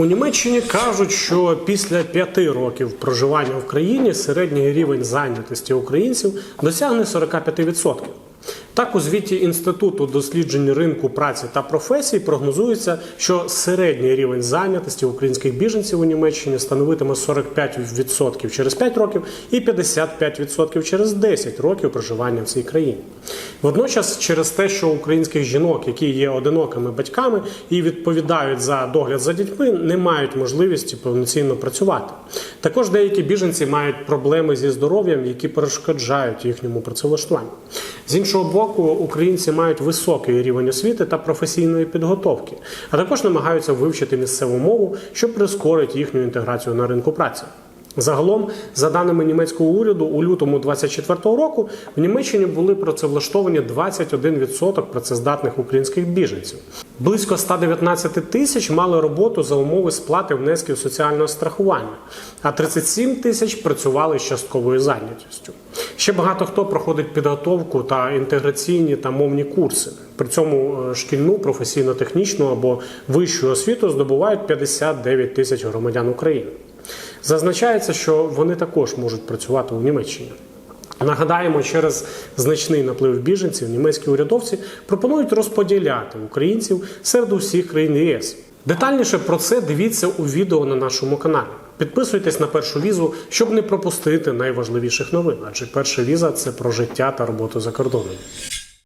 У Німеччині кажуть, що після п'яти років проживання в країні середній рівень зайнятості українців досягне 45%. Так, у звіті Інституту досліджень ринку праці та професій прогнозується, що середній рівень зайнятості українських біженців у Німеччині становитиме 45% через 5 років і 55% через 10 років проживання в цій країні. Водночас, через те, що українських жінок, які є одинокими батьками і відповідають за догляд за дітьми, не мають можливості повноцінно працювати. Також деякі біженці мають проблеми зі здоров'ям, які перешкоджають їхньому працевлаштуванню. З іншого боку, українці мають високий рівень освіти та професійної підготовки, а також намагаються вивчити місцеву мову, що прискорить їхню інтеграцію на ринку праці. Загалом, за даними німецького уряду, у лютому 2024 року в Німеччині були працевлаштовані 21% працездатних українських біженців. Близько 119 тисяч мали роботу за умови сплати внесків соціального страхування, а 37 тисяч працювали з частковою зайнятістю. Ще багато хто проходить підготовку та інтеграційні та мовні курси. При цьому е, шкільну, професійно-технічну або вищу освіту здобувають 59 тисяч громадян України. Зазначається, що вони також можуть працювати у Німеччині. Нагадаємо, через значний наплив біженців німецькі урядовці пропонують розподіляти українців серед усіх країн ЄС. Детальніше про це дивіться у відео на нашому каналі. Підписуйтесь на першу візу, щоб не пропустити найважливіших новин, адже перша віза це про життя та роботу за кордоном.